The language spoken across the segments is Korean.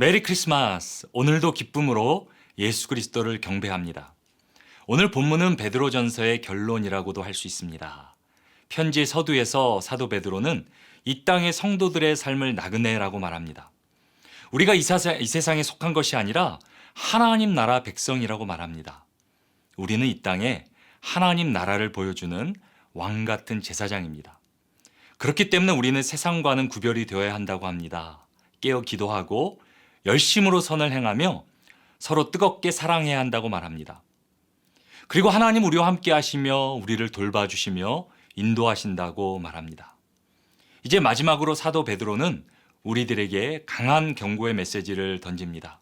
메리 크리스마스. 오늘도 기쁨으로 예수 그리스도를 경배합니다. 오늘 본문은 베드로전서의 결론이라고도 할 수 있습니다. 편지 서두에서 사도 베드로는 이 땅의 성도들의 삶을 나그네라고 말합니다. 우리가 이, 사세, 이 세상에 속한 것이 아니라 하나님 나라 백성이라고 말합니다. 우리는 이 땅에 하나님 나라를 보여주는 왕 같은 제사장입니다. 그렇기 때문에 우리는 세상과는 구별이 되어야 한다고 합니다. 깨어 기도하고 열심으로 선을 행하며 서로 뜨겁게 사랑해야 한다고 말합니다. 그리고 하나님 우리와 함께 하시며 우리를 돌봐주시며 인도하신다고 말합니다. 이제 마지막으로 사도 베드로는 우리들에게 강한 경고의 메시지를 던집니다.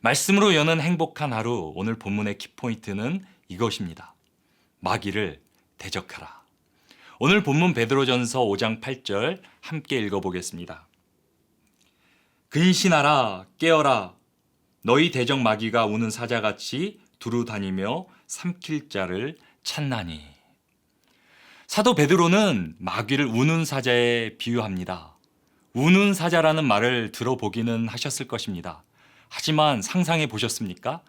말씀으로 여는 행복한 하루 오늘 본문의 키포인트는 이것입니다. 마귀를 대적하라. 오늘 본문 베드로전서 5장 8절 함께 읽어보겠습니다. 근신하라 깨어라 너희 대적 마귀가 우는 사자같이 두루 다니며 삼킬 자를 찾나니 사도 베드로는 마귀를 우는 사자에 비유합니다. 우는 사자라는 말을 들어보기는 하셨을 것입니다. 하지만 상상해 보셨습니까?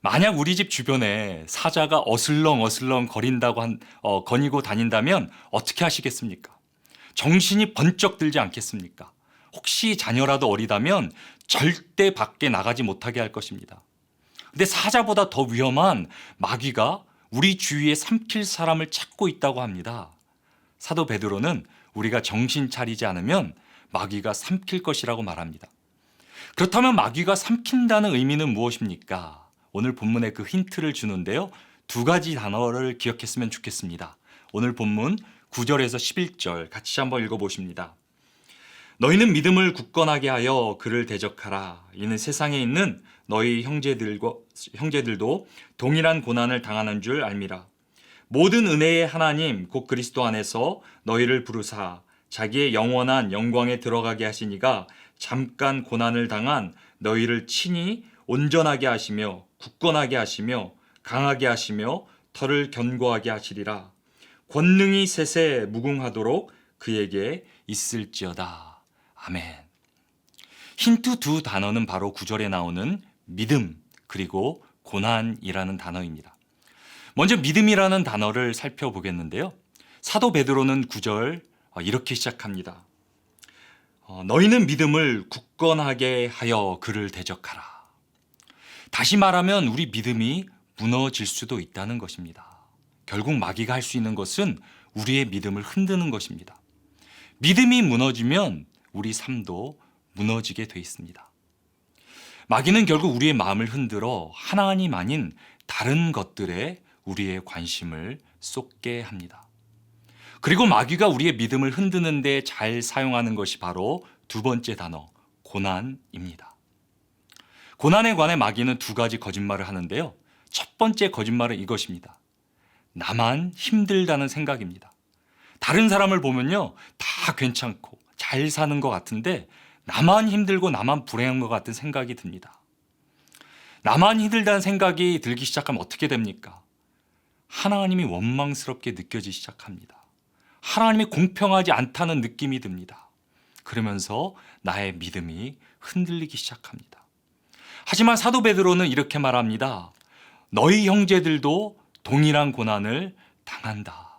만약 우리 집 주변에 사자가 어슬렁 어슬렁 거린다고 한, 어, 거니고 다닌다면 어떻게 하시겠습니까? 정신이 번쩍 들지 않겠습니까? 혹시 자녀라도 어리다면 절대 밖에 나가지 못하게 할 것입니다. 근데 사자보다 더 위험한 마귀가 우리 주위에 삼킬 사람을 찾고 있다고 합니다. 사도 베드로는 우리가 정신 차리지 않으면 마귀가 삼킬 것이라고 말합니다. 그렇다면 마귀가 삼킨다는 의미는 무엇입니까? 오늘 본문에 그 힌트를 주는데요. 두 가지 단어를 기억했으면 좋겠습니다. 오늘 본문 9절에서 11절 같이 한번 읽어보십니다. 너희는 믿음을 굳건하게 하여 그를 대적하라. 이는 세상에 있는 너희 형제들과 형제들도 동일한 고난을 당하는 줄 알미라. 모든 은혜의 하나님 곧 그리스도 안에서 너희를 부르사 자기의 영원한 영광에 들어가게 하시니가 잠깐 고난을 당한 너희를 친히 온전하게 하시며 굳건하게 하시며 강하게 하시며 털을 견고하게 하시리라. 권능이 셋에 무궁하도록 그에게 있을지어다. 아멘. 힌트 두 단어는 바로 구절에 나오는 믿음 그리고 고난이라는 단어입니다. 먼저 믿음이라는 단어를 살펴보겠는데요. 사도 베드로는 구절 어, 이렇게 시작합니다. 어, 너희는 믿음을 굳건하게 하여 그를 대적하라. 다시 말하면 우리 믿음이 무너질 수도 있다는 것입니다. 결국 마귀가 할 수 있는 것은 우리의 믿음을 흔드는 것입니다. 믿음이 무너지면 우리 삶도 무너지게 돼 있습니다. 마귀는 결국 우리의 마음을 흔들어 하나님 아닌 다른 것들에 우리의 관심을 쏟게 합니다. 그리고 마귀가 우리의 믿음을 흔드는데 잘 사용하는 것이 바로 두 번째 단어, 고난입니다. 고난에 관해 마귀는 두 가지 거짓말을 하는데요. 첫 번째 거짓말은 이것입니다. 나만 힘들다는 생각입니다. 다른 사람을 보면요. 다 괜찮고 잘 사는 것 같은데 나만 힘들고 나만 불행한 것 같은 생각이 듭니다. 나만 힘들다는 생각이 들기 시작하면 어떻게 됩니까? 하나님이 원망스럽게 느껴지기 시작합니다. 하나님이 공평하지 않다는 느낌이 듭니다. 그러면서 나의 믿음이 흔들리기 시작합니다. 하지만 사도 베드로는 이렇게 말합니다. 너희 형제들도 동일한 고난을 당한다.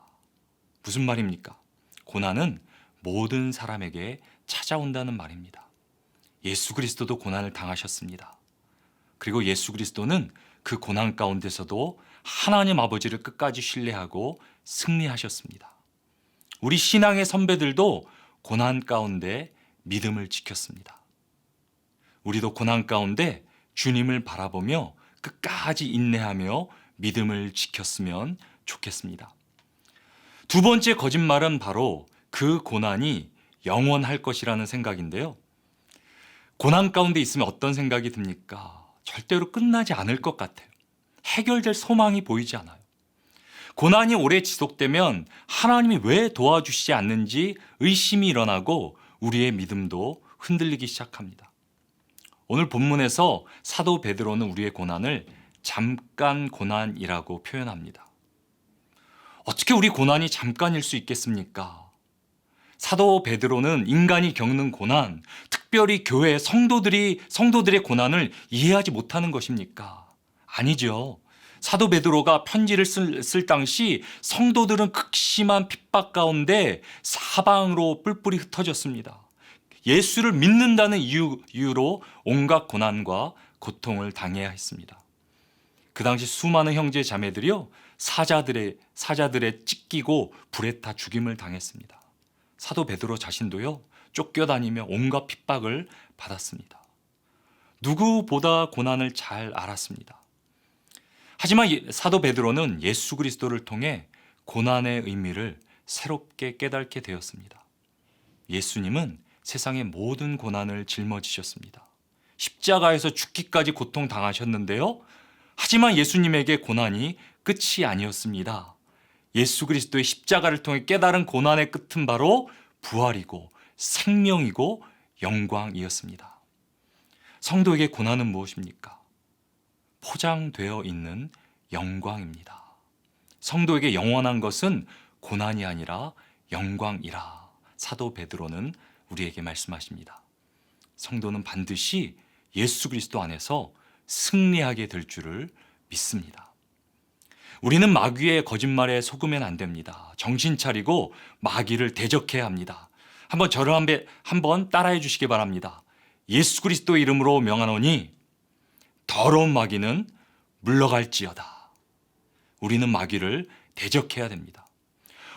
무슨 말입니까? 고난은 모든 사람에게 찾아온다는 말입니다. 예수 그리스도도 고난을 당하셨습니다. 그리고 예수 그리스도는 그 고난 가운데서도 하나님 아버지를 끝까지 신뢰하고 승리하셨습니다. 우리 신앙의 선배들도 고난 가운데 믿음을 지켰습니다. 우리도 고난 가운데 주님을 바라보며 끝까지 인내하며 믿음을 지켰으면 좋겠습니다. 두 번째 거짓말은 바로 그 고난이 영원할 것이라는 생각인데요. 고난 가운데 있으면 어떤 생각이 듭니까? 절대로 끝나지 않을 것 같아요. 해결될 소망이 보이지 않아요. 고난이 오래 지속되면 하나님이 왜 도와주시지 않는지 의심이 일어나고 우리의 믿음도 흔들리기 시작합니다. 오늘 본문에서 사도 베드로는 우리의 고난을 잠깐 고난이라고 표현합니다. 어떻게 우리 고난이 잠깐일 수 있겠습니까? 사도 베드로는 인간이 겪는 고난, 특별히 교회 성도들이 성도들의 고난을 이해하지 못하는 것입니까? 아니죠. 사도 베드로가 편지를 쓸, 쓸 당시 성도들은 극심한 핍박 가운데 사방으로 뿔뿔이 흩어졌습니다. 예수를 믿는다는 이유, 이유로 온갖 고난과 고통을 당해야 했습니다. 그 당시 수많은 형제 자매들이요 사자들의 사자들의 찢기고 불에 타 죽임을 당했습니다. 사도 베드로 자신도요 쫓겨다니며 온갖 핍박을 받았습니다. 누구보다 고난을 잘 알았습니다. 하지만 예- 사도 베드로는 예수 그리스도를 통해 고난의 의미를 새롭게 깨닫게 되었습니다. 예수님은 세상의 모든 고난을 짊어지셨습니다. 십자가에서 죽기까지 고통 당하셨는데요. 하지만 예수님에게 고난이 끝이 아니었습니다. 예수 그리스도의 십자가를 통해 깨달은 고난의 끝은 바로 부활이고 생명이고 영광이었습니다. 성도에게 고난은 무엇입니까? 포장되어 있는 영광입니다. 성도에게 영원한 것은 고난이 아니라 영광이라 사도 베드로는 우리에게 말씀하십니다. 성도는 반드시 예수 그리스도 안에서 승리하게 될 줄을 믿습니다. 우리는 마귀의 거짓말에 속으면 안 됩니다. 정신 차리고 마귀를 대적해야 합니다. 한번 저를 한번 따라해 주시기 바랍니다. 예수 그리스도 이름으로 명하노니 더러운 마귀는 물러갈지어다. 우리는 마귀를 대적해야 됩니다.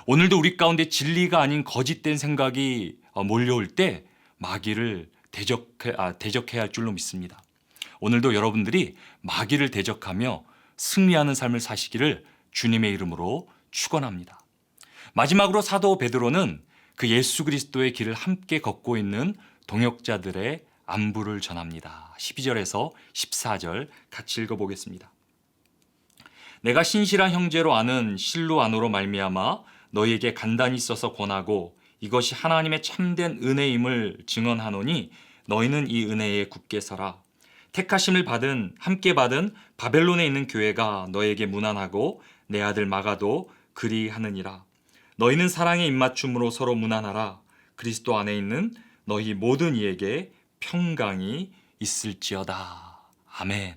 오늘도 우리 가운데 진리가 아닌 거짓된 생각이 어, 몰려올 때 마귀를 대적해, 아, 대적해야 할 줄로 믿습니다. 오늘도 여러분들이 마귀를 대적하며 승리하는 삶을 사시기를 주님의 이름으로 축원합니다. 마지막으로 사도 베드로는 그 예수 그리스도의 길을 함께 걷고 있는 동역자들의 안부를 전합니다. 12절에서 14절 같이 읽어 보겠습니다. 내가 신실한 형제로 아는 실로 안으로 말미암아 너희에게 간단히 써서 권하고 이것이 하나님의 참된 은혜임을 증언하노니 너희는 이 은혜에 굳게 서라. 택하심을 받은 함께 받은 바벨론에 있는 교회가 너에게 무난하고 내 아들 마가도 그리 하느니라. 너희는 사랑의 입맞춤으로 서로 무난하라. 그리스도 안에 있는 너희 모든 이에게 평강이 있을지어다. 아멘.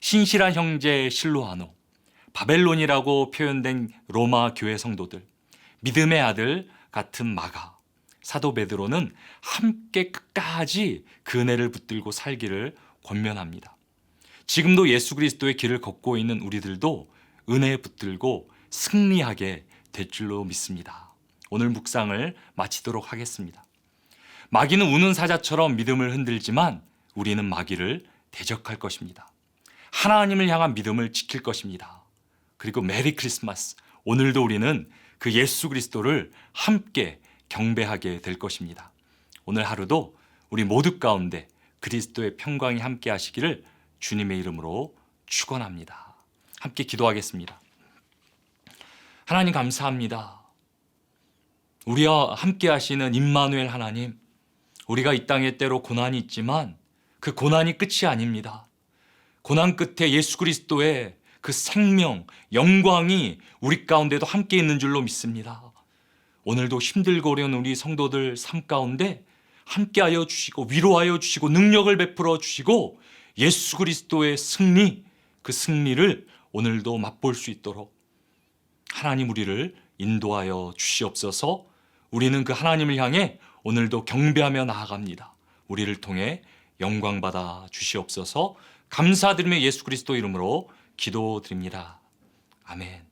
신실한 형제 실로하노, 바벨론이라고 표현된 로마 교회 성도들, 믿음의 아들 같은 마가, 사도 베드로는 함께 끝까지 그 은혜를 붙들고 살기를 권면합니다. 지금도 예수 그리스도의 길을 걷고 있는 우리들도 은혜에 붙들고 승리하게 될 줄로 믿습니다. 오늘 묵상을 마치도록 하겠습니다. 마귀는 우는 사자처럼 믿음을 흔들지만 우리는 마귀를 대적할 것입니다. 하나님을 향한 믿음을 지킬 것입니다. 그리고 메리 크리스마스. 오늘도 우리는 그 예수 그리스도를 함께 경배하게 될 것입니다. 오늘 하루도 우리 모두 가운데 그리스도의 평강이 함께 하시기를 주님의 이름으로 축원합니다. 함께 기도하겠습니다. 하나님 감사합니다. 우리와 함께 하시는 임마누엘 하나님, 우리가 이 땅에 때로 고난이 있지만 그 고난이 끝이 아닙니다. 고난 끝에 예수 그리스도의 그 생명, 영광이 우리 가운데도 함께 있는 줄로 믿습니다. 오늘도 힘들고 어려운 우리 성도들 삶 가운데 함께하여 주시고 위로하여 주시고 능력을 베풀어 주시고 예수 그리스도의 승리, 그 승리를 오늘도 맛볼 수 있도록 하나님 우리를 인도하여 주시옵소서 우리는 그 하나님을 향해 오늘도 경배하며 나아갑니다. 우리를 통해 영광 받아 주시옵소서 감사드리며 예수 그리스도 이름으로 기도드립니다. 아멘.